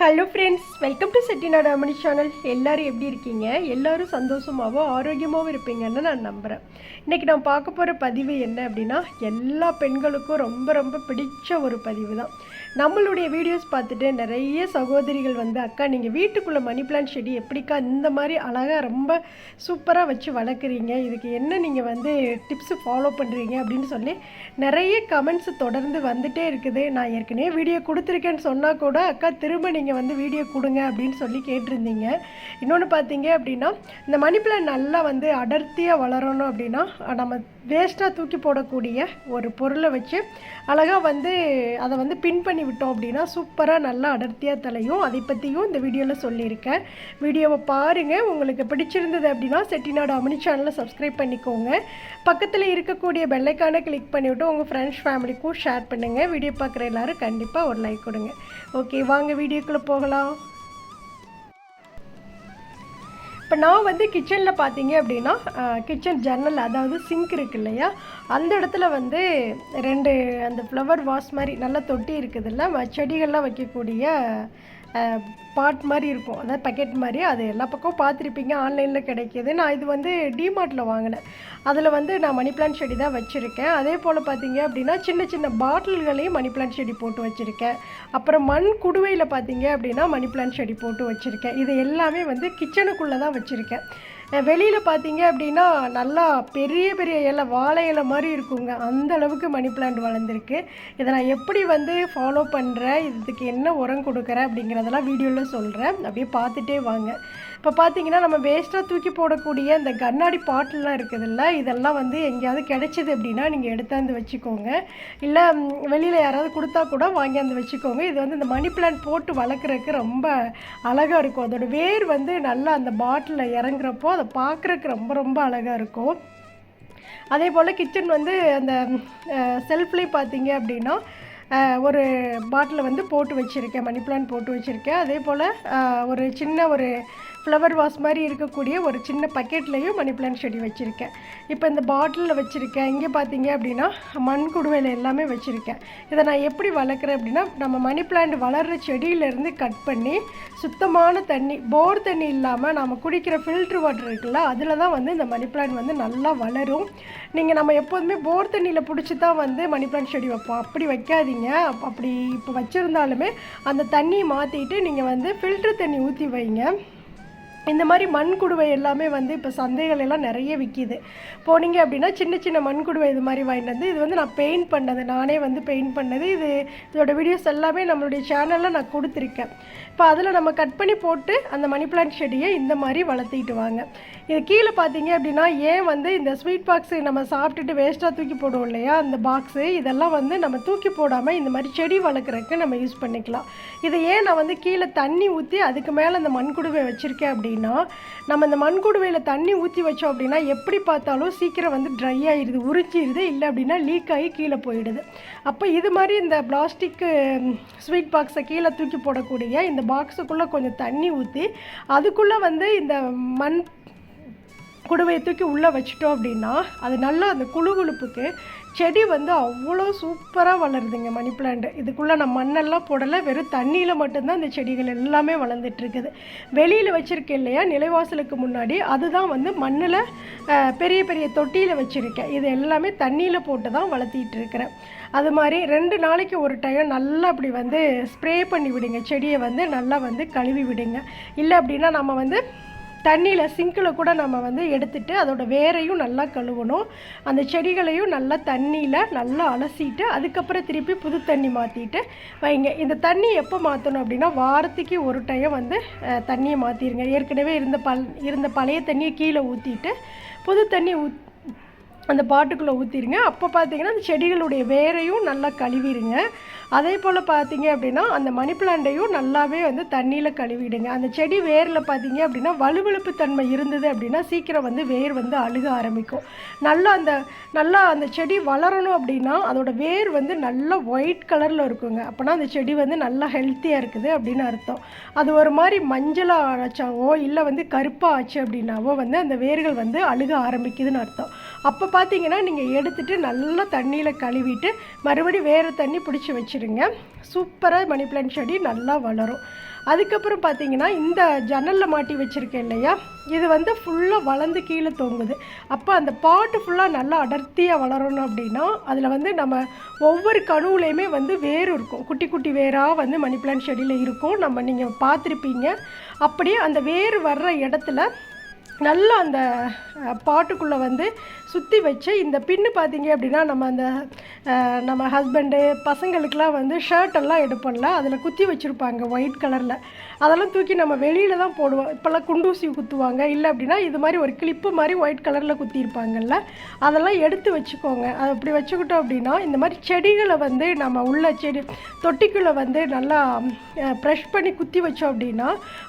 Hello friends welcome to Chettinad அமணி channel எல்லோரும் எப்படி இருக்கீங்க? எல்லோரும் சந்தோஷமாகவும் ஆரோக்கியமாகவும் இருப்பீங்கன்னு நான் நம்புகிறேன் இன்றைக்கி நான் பார்க்க போகிற பதிவு என்ன அப்படின்னா எல்லா பெண்களுக்கும் ரொம்ப ரொம்ப பிடிச்ச ஒரு பதிவு தான். நம்மளுடைய வீடியோஸ் பார்த்துட்டு நிறைய சகோதரிகள் வந்து அக்கா நீங்கள் வீட்டுக்குள்ளே மணி பிளான்ட் செடி எப்படிக்கா இந்த மாதிரி அழகாக ரொம்ப சூப்பராக வச்சு வளர்க்குறீங்க? இதுக்கு என்ன நீங்கள் வந்து டிப்ஸு ஃபாலோ பண்ணுறீங்க அப்படின்னு சொல்லி நிறைய கமெண்ட்ஸ் தொடர்ந்து வந்துட்டே இருக்குது. நான் ஏற்கனவே வீடியோ கொடுத்துருக்கேன்னு சொன்னால் கூட அக்கா திரும்ப நீங்கள் நீங்கள் வந்து வீடியோ கொடுங்க அப்படின்னு சொல்லி கேட்டிருந்தீங்க. இன்னொன்று பார்த்தீங்க அப்படின்னா இந்த மணி பிளான் நல்லா வந்து அடர்த்தியாக வளரணும் அப்படின்னா நம்ம வேஸ்ட்டாக தூக்கி போடக்கூடிய ஒரு பொருளை வச்சு அழகாக வந்து அதை வந்து பின் பண்ணி விட்டோம் அப்படின்னா சூப்பராக நல்லா அடர்த்தியாக தலையும் அதை பற்றியும் இந்த வீடியோவில் சொல்லியிருக்கேன். வீடியோவை பாருங்கள் உங்களுக்கு பிடிச்சிருந்தது அப்படின்னா செட்டிநாடு அமினி சேனலை சப்ஸ்கிரைப் பண்ணிக்கோங்க. பக்கத்தில் இருக்கக்கூடிய பெல்லைக்கான கிளிக் பண்ணிவிட்டு உங்கள் ஃப்ரெண்ட்ஸ் ஃபேமிலிக்கும் ஷேர் பண்ணுங்கள் வீடியோ பார்க்குற எல்லாரும் கண்டிப்பாக ஒரு லைக் கொடுங்க. ஓகே வாங்க வீடியோக்குள்ளே போகலாம். இப்போ நான் வந்து கிச்சனில் பார்த்தீங்க அப்படின்னா கிச்சன் ஜன்னல் அதாவது சிங்க் இருக்கு இல்லையா? அந்த இடத்துல வந்து ரெண்டு அந்த ஃப்ளவர் வாஷ் மாதிரி நல்லா தொட்டி இருக்குதுல்ல செடிகள்லாம் வைக்கக்கூடிய பாட் மாதிரி இருக்கும். அதாவது பக்கெட் மாதிரி. அது எல்லா பக்கமும் பார்த்துருப்பீங்க. ஆன்லைனில் கிடைக்கிது. நான் இது வந்து டிமார்ட்டில் வாங்கினேன். அதில் வந்து நான் மணி பிளான்ட் செடி தான் வச்சுருக்கேன். அதே போல் பார்த்தீங்க அப்படின்னா சின்ன சின்ன பாட்டில்களையும் மணி பிளான்ட் செடி போட்டு வச்சுருக்கேன். அப்புறம் மண் குடுவையில் பார்த்தீங்க அப்படின்னா மணி பிளான்ட் செடி போட்டு வச்சுருக்கேன். இது எல்லாமே வந்து கிச்சனுக்குள்ளே தான் வச்சுருக்கேன். வெளியில் பார்த்தீங்க அப்படின்னா நல்லா பெரிய பெரிய இலை வாழை இலை மாதிரி இருக்குங்க. அந்த அளவுக்கு மணி பிளான்ட் வளர்ந்துருக்கு. இதை நான் எப்படி வந்து ஃபாலோ பண்ணுறேன் இதுக்கு என்ன உரம் கொடுக்குறேன் அப்படிங்கிறதெல்லாம் வீடியோவில் சொல்கிறேன் அப்படியே பார்த்துட்டே வாங்க. இப்போ பார்த்தீங்கன்னா நம்ம வேஸ்ட்டாக தூக்கி போடக்கூடிய இந்த கண்ணாடி பாட்டிலாம் இருக்குதுல்ல இதெல்லாம் வந்து எங்கேயாவது கிடைச்சிது அப்படின்னா நீங்கள் எடுத்தாந்து வச்சுக்கோங்க. இல்லை வெளியில் யாராவது கொடுத்தா கூட வாங்கியாந்து வச்சுக்கோங்க. இது வந்து இந்த மணி பிளான்ட் போட்டு வளர்க்குறதுக்கு ரொம்ப அழகாக இருக்கும். அதோட வேர் வந்து நல்லா அந்த பாட்டிலில் இறங்குறப்போ அதை பார்க்குறக்கு ரொம்ப ரொம்ப அழகாக இருக்கும். அதே போல் கிச்சன் வந்து அந்த செல்ஃப்லேயே பார்த்தீங்க அப்படின்னா ஒரு பாட்டிலை வந்து போட்டு வச்சுருக்கேன். மணி பிளான்ட் போட்டு வச்சுருக்கேன். அதே போல் ஒரு சின்ன ஒரு ஃப்ளவர் வாஸ் மாதிரி இருக்கக்கூடிய ஒரு சின்ன பக்கெட்லேயும் மணி பிளான்ட் செடி வச்சுருக்கேன். இப்போ இந்த பாட்டிலில் வச்சுருக்கேன். இங்கே பார்த்தீங்க அப்படின்னா மண் குடுவையில் எல்லாமே வச்சுருக்கேன். இதை நான் எப்படி வளர்க்குறேன் அப்படின்னா நம்ம மணி பிளான்ட் வளர்கிற செடியிலேருந்து கட் பண்ணி சுத்தமான தண்ணி போர் தண்ணி இல்லாமல் நம்ம குடிக்கிற ஃபில்ட்ரு வாட்டர் இருக்குல்ல அதில் தான் வந்து இந்த மணி பிளான்ட் வந்து நல்லா வளரும். நீங்கள் நம்ம எப்போதுமே போர் தண்ணியில் பிடிச்சி தான் வந்து மணி பிளான்ட் செடி வைப்போம். அப்படி வைக்காதீங்க. அப்படி இப்போ வச்சுருந்தாலுமே அந்த தண்ணியை மாற்றிட்டு நீங்கள் வந்து ஃபில்ட்ரு தண்ணி ஊற்றி வைங்க. இந்த மாதிரி மண் குடுவை எல்லாமே வந்து இப்போ சந்தைகள் எல்லாம் நிறைய விற்கிது போனீங்க அப்படின்னா சின்ன சின்ன மண் குடுவை இது மாதிரி வாங்கிட்டு வந்து இது வந்து நான் பெயிண்ட் பண்ணது நானே வந்து பெயிண்ட் பண்ணது இது இதோட வீடியோஸ் எல்லாமே நம்மளுடைய சேனலில் நான் கொடுத்துருக்கேன். இப்போ அதில் நம்ம கட் பண்ணி போட்டு அந்த மணி பிளான்ட் செடியை இந்த மாதிரி வளர்த்திட்டு வாங்க. இது கீழே பார்த்தீங்க அப்படின்னா ஏன் வந்து இந்த ஸ்வீட் பாக்ஸு நம்ம சாப்பிட்டுட்டு வேஸ்ட்டாக தூக்கி போடுவோம் இல்லையா? அந்த பாக்ஸு இதெல்லாம் வந்து நம்ம தூக்கி போடாமல் இந்த மாதிரி செடி வளர்க்குறதுக்கு நம்ம யூஸ் பண்ணிக்கலாம். இதை ஏன் நான் வந்து கீழே தண்ணி ஊற்றி அதுக்கு மேலே அந்த மண்குடுவை வச்சுருக்கேன் அப்படின்னா நம்ம இந்த மண்குடுவையில் தண்ணி ஊற்றி வச்சோம் அப்படின்னா எப்படி பார்த்தாலும் சீக்கிரம் வந்து ட்ரை ஆகிடுது உறிஞ்சிடுது இல்லை அப்படின்னா லீக் ஆகி கீழே போயிடுது. அப்போ இது மாதிரி இந்த பிளாஸ்டிக்கு ஸ்வீட் பாக்ஸை கீழே தூக்கி போடக்கூடிய இந்த பாக்ஸுக்குள்ளே கொஞ்சம் தண்ணி ஊற்றி அதுக்குள்ளே வந்து இந்த மண் குடுவையை தூக்கி உள்ளே வச்சிட்டோம் அப்படின்னா அது நல்லா அந்த குழு குழுப்புக்கு செடி வந்து அவ்வளோ சூப்பராக வளருதுங்க மணி பிளான்ட் இதுக்குள்ளே நான் மண்ணெல்லாம் போடலை வெறும் தண்ணியில் மட்டும்தான் இந்த செடிகள் எல்லாமே வளர்ந்துட்டுருக்குது வெளியில் வச்சுருக்கேன் இல்லையா நிலைவாசலுக்கு முன்னாடி அதுதான் வந்து மண்ணில் பெரிய பெரிய தொட்டியில் வச்சுருக்கேன். இது எல்லாமே தண்ணியில் போட்டு தான் வளர்த்திட்டு இருக்கிறேன். அது மாதிரி ரெண்டு நாளைக்கு ஒரு டைம் நல்லா அப்படி வந்து ஸ்ப்ரே பண்ணி விடுங்க. செடியை வந்து நல்லா வந்து கழுவி விடுங்க. இல்லை அப்படின்னா நம்ம வந்து தண்ணியில் சிங்கில் கூட நம்ம வந்து எடுத்துட்டு அதோட வேரையும் நல்லா கழுவணும். அந்த செடிகளையும் நல்லா தண்ணியில் நல்லா அலசிட்டு அதுக்கப்புறம் திருப்பி புது தண்ணி மாற்றிட்டு வைங்க. இந்த தண்ணி எப்போ மாற்றணும் அப்படின்னா வாரத்துக்கு ஒரு டைம் வந்து தண்ணியை மாற்றிடுங்க ஏற்கனவே இருந்த பல் இருந்த பழைய தண்ணியை கீழே ஊற்றிட்டு புது தண்ணி ஊத் அந்த பாட்டுக்குள்ளே ஊற்றிடுங்க அப்போ பார்த்தீங்கன்னா அந்த செடிகளுடைய வேரையும் நல்லா கழுவிடுங்க. அதே போல் பார்த்தீங்க அப்படின்னா அந்த மணி பிளான்ட்டையும் நல்லாவே வந்து தண்ணியில் கழுவிடுங்க. அந்த செடி வேரில் பார்த்தீங்க அப்படின்னா வலுவழுப்பு தன்மை இருந்தது அப்படின்னா சீக்கிரம் வந்து வேர் வந்து அழுக ஆரம்பிக்கும். நல்லா அந்த நல்லா அந்த செடி வளரணும் அப்படின்னா அதோட வேர் வந்து நல்லா ஒயிட் கலரில் இருக்குங்க. அப்போனா அந்த செடி வந்து நல்லா ஹெல்த்தியாக இருக்குது அப்படின்னு அர்த்தம். அது ஒரு மாதிரி மஞ்சளாக ஆச்சாவோ இல்லை வந்து கருப்பாக ஆச்சு அப்படின்னாவோ வந்து அந்த வேர்கள் வந்து அழுக ஆரம்பிக்குதுன்னு அர்த்தம். அப்போ பார்த்தீங்கன்னா நீங்கள் எடுத்துகிட்டு நல்லா தண்ணியில் கழுவிட்டு மறுபடியும் வேறு தண்ணி பிடிச்சி வச்சுருங்க. சூப்பராக மணி பிளான்ட் செடி நல்லா வளரும். அதுக்கப்புறம் பார்த்தீங்கன்னா இந்த ஜன்னலில் மாட்டி வச்சுருக்கேன் இல்லையா? இது வந்து ஃபுல்லாக வளர்ந்து கீழே தொங்குது. அப்போ அந்த பாட்டு ஃபுல்லாக நல்லா அடர்த்தியாக வளரணும் அப்படின்னா அதில் வந்து நம்ம ஒவ்வொரு கணுவுலையுமே வந்து வேர் இருக்கும். குட்டி குட்டி வேராக வந்து மணி பிளான்ட் செடியில் இருக்கும். நம்ம நீங்கள் பார்த்துருப்பீங்க அப்படியே அந்த வேர் வர்ற இடத்துல நல்லா அந்த பாட்டுக்குள்ளே வந்து சுற்றி வச்சு இந்த பின்னு பார்த்தீங்க அப்படின்னா நம்ம அந்த நம்ம ஹஸ்பண்டு பசங்களுக்கெலாம் வந்து ஷர்ட் எல்லாம் எடுப்போம்ல அதில் குத்தி வச்சுருப்பாங்க ஒயிட் கலரில் அதெல்லாம் தூக்கி நம்ம வெளியில் தான் போடுவோம். இப்போல்லாம் குண்டூசி குத்துவாங்க. இல்லை அப்படின்னா இது மாதிரி ஒரு கிளிப்பு மாதிரி ஒயிட் கலரில் குத்திருப்பாங்கல்ல அதெல்லாம் எடுத்து வச்சுக்கோங்க. அது அப்படி வச்சுக்கிட்டோம் அப்படின்னா இந்த மாதிரி செடிகளை வந்து நம்ம உள்ள செடி தொட்டிக்குள்ளே வந்து நல்லா ப்ரெஷ் பண்ணி குத்தி வச்சோம் அப்படின்னா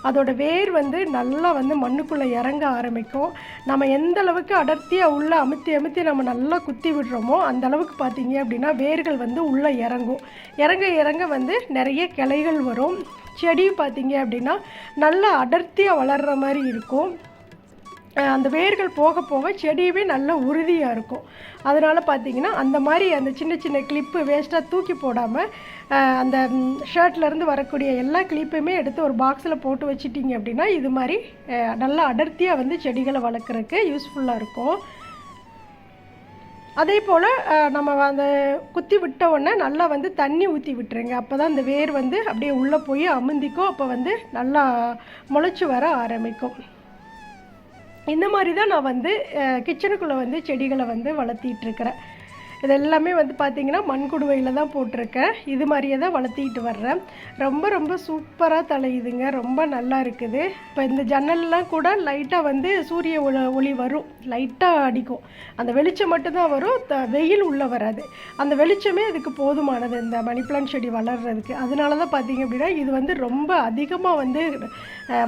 அதோட வேர் வந்து நல்லா வந்து மண்ணுக்குள்ளே இறங்க ஆரம்பிக்கும். நம்ம எந்த அளவுக்கு அடர்த்தியாக உள்ள அமுத்தி அமுத்தி நம்ம நல்லா குத்தி விடுறோமோ அந்த அளவுக்கு பார்த்தீங்க அப்படின்னா வேர்கள் வந்து உள்ளே இறங்கும். இறங்க இறங்க வந்து நிறைய கிளைகள் வரும். செடியும் பார்த்தீங்க அப்படின்னா நல்லா அடர்த்தியாக வளர்கிற மாதிரி இருக்கும். அந்த வேர்கள் போக போக செடியுமே நல்ல உறுதியாக இருக்கும். அதனால் பார்த்தீங்கன்னா அந்த மாதிரி அந்த சின்ன சின்ன கிளிப்பு வேஸ்ட்டாக தூக்கி போடாமல் அந்த ஷர்ட்லேருந்து வரக்கூடிய எல்லா கிளிப்புமே எடுத்து ஒரு பாக்ஸில் போட்டு வச்சிட்டிங்க அப்படின்னா இது மாதிரி நல்லா அடர்த்தியாக வந்து செடிகளை வளர்க்குறதுக்கு யூஸ்ஃபுல்லாக இருக்கும். அதே போல் நம்ம அந்த குத்தி விட்ட உடனே நல்லா வந்து தண்ணி ஊற்றி விட்டுருங்க. அப்போ தான் அந்த வேர் வந்து அப்படியே உள்ளே போய் அமுந்திக்கும். அப்போ வந்து நல்லா முளைச்சி வர ஆரம்பிக்கும். இந்த மாதிரி தான் நான் வந்து கிச்சனுக்குள்ளே வந்து செடிகளை வந்து வளர்த்திட்டுருக்கிறேன் இது எல்லாமே வந்து பார்த்திங்கன்னா மண்குடுவையில் தான் போட்டிருக்கேன். இது மாதிரியே தான் வளர்த்திட்டு வர்றேன். ரொம்ப ரொம்ப சூப்பராக தலையுதுங்க. ரொம்ப நல்லா இருக்குது. இப்போ இந்த ஜன்னல்லாம் கூட லைட்டாக வந்து சூரிய ஒளி ஒளி வரும். லைட்டாக அடிக்கும். அந்த வெளிச்சம் மட்டும்தான் வரும். த- வெயில் உள்ளே வராது. அந்த வெளிச்சமே அதுக்கு போதுமானது இந்த மணி பிளான்ட் செடி வளர்கிறதுக்கு அதனால தான் பார்த்தீங்க அப்படின்னா இது வந்து ரொம்ப அதிகமாக வந்து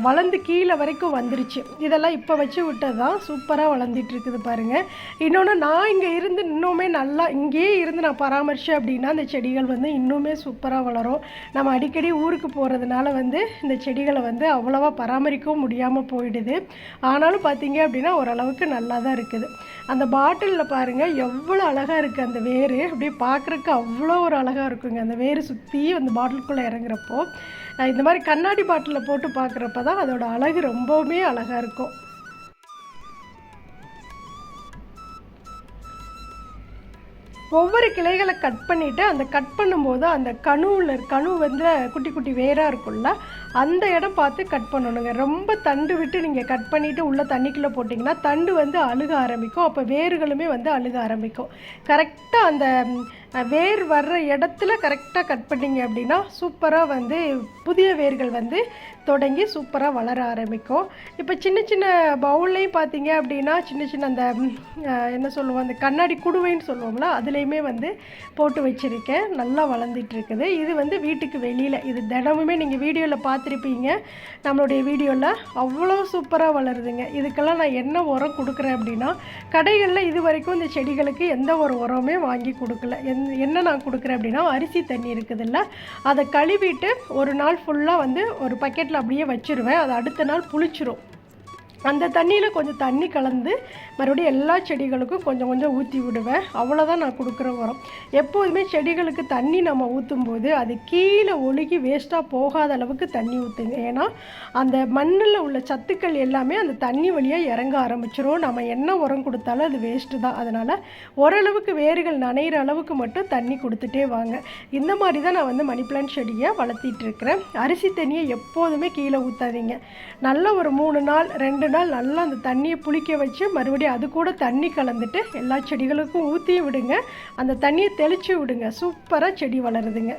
வளர்ந்து கீழே வரைக்கும் வந்துருச்சு. இதெல்லாம் இப்போ வச்சு விட்டது தான் சூப்பராக வளர்ந்துட்டு இருக்குது பாருங்கள் இன்னொன்று நான் இங்கே இருந்து இன்னுமே நல்லா இங்கேயே இருந்து நான் பராமரித்தேன் அப்படின்னா அந்த செடிகள் வந்து இன்னுமே சூப்பராக வளரும். நம்ம அடிக்கடி ஊருக்கு போகிறதுனால வந்து இந்த செடிகளை வந்து அவ்வளோவா பராமரிக்கவும் முடியாமல் போயிடுது. ஆனாலும் பார்த்தீங்க அப்படின்னா ஓரளவுக்கு நல்லா தான் இருக்குது. அந்த பாட்டிலில் பாருங்கள் எவ்வளோ அழகாக இருக்குது அந்த வேர். அப்படியே பார்க்குறக்கு அவ்வளோ ஒரு அழகாக இருக்குங்க. அந்த வேர் சுற்றி அந்த பாட்டிலுக்குள்ளே இறங்குறப்போ. இந்த மாதிரி கண்ணாடி பாட்டிலில் போட்டு பார்க்குறப்ப தான் அதோட அழகு ரொம்பவுமே அழகாக இருக்கும். ஒவ்வொரு கிளைகளை கட் பண்ணிவிட்டு அந்த கட் பண்ணும்போது அந்த கணுவில் கணு வந்து குட்டி குட்டி வேராக இருக்கும்ல அந்த இடம் பார்த்து கட் பண்ணணுங்க. ரொம்ப தண்டு விட்டு நீங்கள் கட் பண்ணிவிட்டு உள்ள தண்ணிக்குள்ளே போட்டிங்கன்னா தண்டு வந்து அழுக ஆரம்பிக்கும். அப்போ வேர்களுமே வந்து அழுக ஆரம்பிக்கும். கரெக்டாக அந்த வேர் வர்ற இடத்துல கரெக்டாக கட் பண்ணீங்க அப்படின்னா சூப்பராக வந்து புதிய வேர்கள் வந்து தொடங்கி சூப்பராக வளர ஆரம்பிக்கும். இப்போ சின்ன சின்ன பவுல்லையும் பார்த்தீங்க அப்படின்னா சின்ன சின்ன அந்த என்ன சொல்லுவோம்? அந்த கண்ணாடி குடுவைன்னு சொல்லுவோம்ல அதுலேயுமே வந்து போட்டு வச்சுருக்கேன். நல்லா வளர்ந்துட்டு இருக்குது. இது வந்து வீட்டுக்கு வெளியில் இது தினமுமே நீங்கள் வீடியோவில் பார்த்து பார்த்துருப்பீங்க. நம்மளுடைய வீடியோவில் அவ்வளோ சூப்பராக வளருதுங்க. இதுக்கெல்லாம் நான் என்ன உரம் கொடுக்குறேன் அப்படின்னா கடைகளில் இது வரைக்கும் இந்த செடிகளுக்கு எந்த ஒரு உரமே வாங்கி கொடுக்கல. என் என்ன நான் கொடுக்குறேன் அப்படின்னா அரிசி தண்ணி இருக்குதுல்ல அதை கழுவிட்டு ஒரு நாள் ஃபுல்லாக வந்து ஒரு பக்கெட்டில் அப்படியே வச்சிருவேன். அது அடுத்த நாள் புளிச்சிரும். அந்த தண்ணியில் கொஞ்சம் தண்ணி கலந்து மறுபடியும் எல்லா செடிகளுக்கும் கொஞ்சம் கொஞ்சம் ஊற்றி விடுவேன். அவ்வளோதான் நான் கொடுக்குற உரம். எப்போதுமே செடிகளுக்கு தண்ணி நம்ம ஊற்றும் போது அது கீழே ஒழுகி வேஸ்ட்டாக போகாத அளவுக்கு தண்ணி ஊற்றுங்க ஏன்னா அந்த மண்ணில் உள்ள சத்துக்கள் எல்லாமே அந்த தண்ணி வழியாக இறங்க ஆரம்பிச்சிரும். நம்ம என்ன உரம் கொடுத்தாலும் அது வேஸ்ட்டு தான். அதனால் ஓரளவுக்கு வேர்கள் நனைகிற அளவுக்கு மட்டும் தண்ணி கொடுத்துட்டே வாங்க. இந்த மாதிரி தான் நான் வந்து மணி பிளான்ட் செடியை வளர்த்திட்டு இருக்கிறேன். அரிசி தண்ணியை எப்போதுமே கீழே ஊற்றாதீங்க நல்ல ஒரு மூணு நாள் ரெண்டு நாள் நல்லா அந்த தண்ணியை புளிக்க வச்சு மறுபடியும் அது கூட தண்ணி கலந்துட்டு எல்லா செடிகளுக்கும் ஊற்றி விடுங்க. அந்த தண்ணியை தெளித்து விடுங்க. சூப்பராக செடி வளருதுங்க.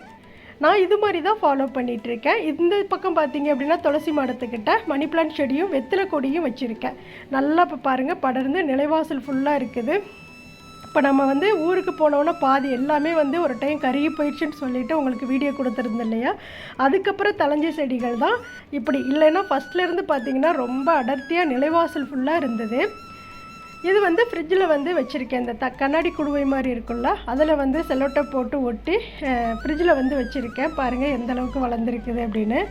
நான் இது மாதிரி தான் ஃபாலோ பண்ணிகிட்ருக்கேன் இந்த பக்கம் பார்த்தீங்க அப்படின்னா துளசி மரத்துக்கிட்ட மணி பிளான்ட் செடியும் வெத்தலை கொடியும் வச்சுருக்கேன். நல்லா இப்போ பாருங்கள் படர்ந்து நிலைவாசல் ஃபுல்லாக இருக்குது. இப்போ நம்ம வந்து ஊருக்கு போனோன்னா பாதி எல்லாமே வந்து ஒரு டைம் கருகி போயிடுச்சுன்னு சொல்லிட்டு உங்களுக்கு வீடியோ கொடுத்துருந்தேன் இல்லையா? அதுக்கப்புறம் தளஞ்சி செடிகள் தான். இப்படி இல்லைன்னா ஃபஸ்ட்லேருந்து பார்த்தீங்கன்னா ரொம்ப அடர்த்தியாக நிலைவாசல் ஃபுல்லாக இருந்தது. இது வந்து ஃப்ரிட்ஜில் வந்து வச்சுருக்கேன். இந்த த கண்ணாடி குடுவை மாதிரி இருக்குல்ல அதில் வந்து செல்லோட்டை போட்டு ஒட்டி ஃப்ரிட்ஜில் வந்து வச்சுருக்கேன். பாருங்கள் எந்த அளவுக்கு வளர்ந்துருக்குது அப்படின்னு.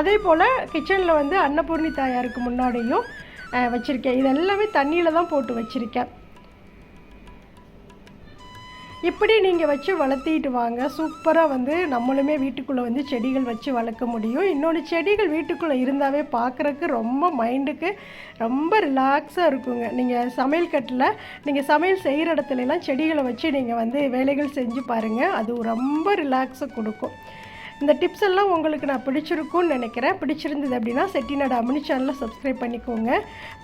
அதே போல் கிச்சனில் வந்து அன்னபூர்ணி தாயாருக்கு முன்னாடியும் வச்சுருக்கேன். இது எல்லாமே தண்ணியில் தான் போட்டு வச்சுருக்கேன். இப்படி நீங்கள் வச்சு வளர்த்திட்டு வாங்க. சூப்பராக வந்து நம்மளுமே வீட்டுக்குள்ளே வந்து செடிகள் வச்சு வளர்க்க முடியும். இன்னொன்று செடிகள் வீட்டுக்குள்ளே இருந்தாவே பார்க்குறக்கு ரொம்ப மைண்டுக்கு ரொம்ப ரிலாக்ஸாக இருக்குங்க. நீங்கள் சமையல் கட்டில் நீங்கள் சமையல் செய்கிற இடத்துலலாம் செடிகளை வச்சு நீங்கள் வந்து வேலைகள் செஞ்சு பாருங்கள் அது ரொம்ப ரிலாக்ஸை கொடுக்கும். இந்த டிப்ஸ் எல்லாம் உங்களுக்கு நான் பிடிச்சிருக்கும்னு நினைக்கிறேன். பிடிச்சிருந்தது அப்படின்னா செட்டிநாடு அமினி சேனலை சப்ஸ்கிரைப் பண்ணிக்கோங்க.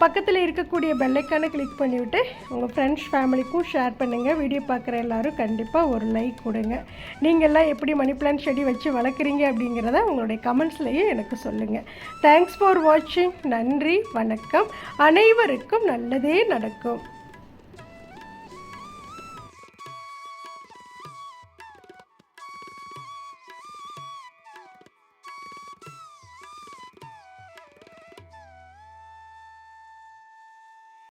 பக்கத்தில் இருக்கக்கூடிய பெல்லைக்கானை கிளிக் பண்ணிவிட்டு உங்கள் ஃப்ரெண்ட்ஸ் ஃபேமிலிக்கும் ஷேர் பண்ணுங்கள் வீடியோ பார்க்குற எல்லோரும் கண்டிப்பாக ஒரு லைக் கொடுங்க. நீங்கள்லாம் எப்படி மணி பிளான் செடி வச்சு வளர்க்குறீங்க அப்படிங்கிறத உங்களுடைய கமெண்ட்ஸ்லேயே எனக்கு சொல்லுங்கள் தேங்க்ஸ் ஃபார் வாட்சிங் நன்றி வணக்கம். அனைவருக்கும் நல்லதே நடக்கும்.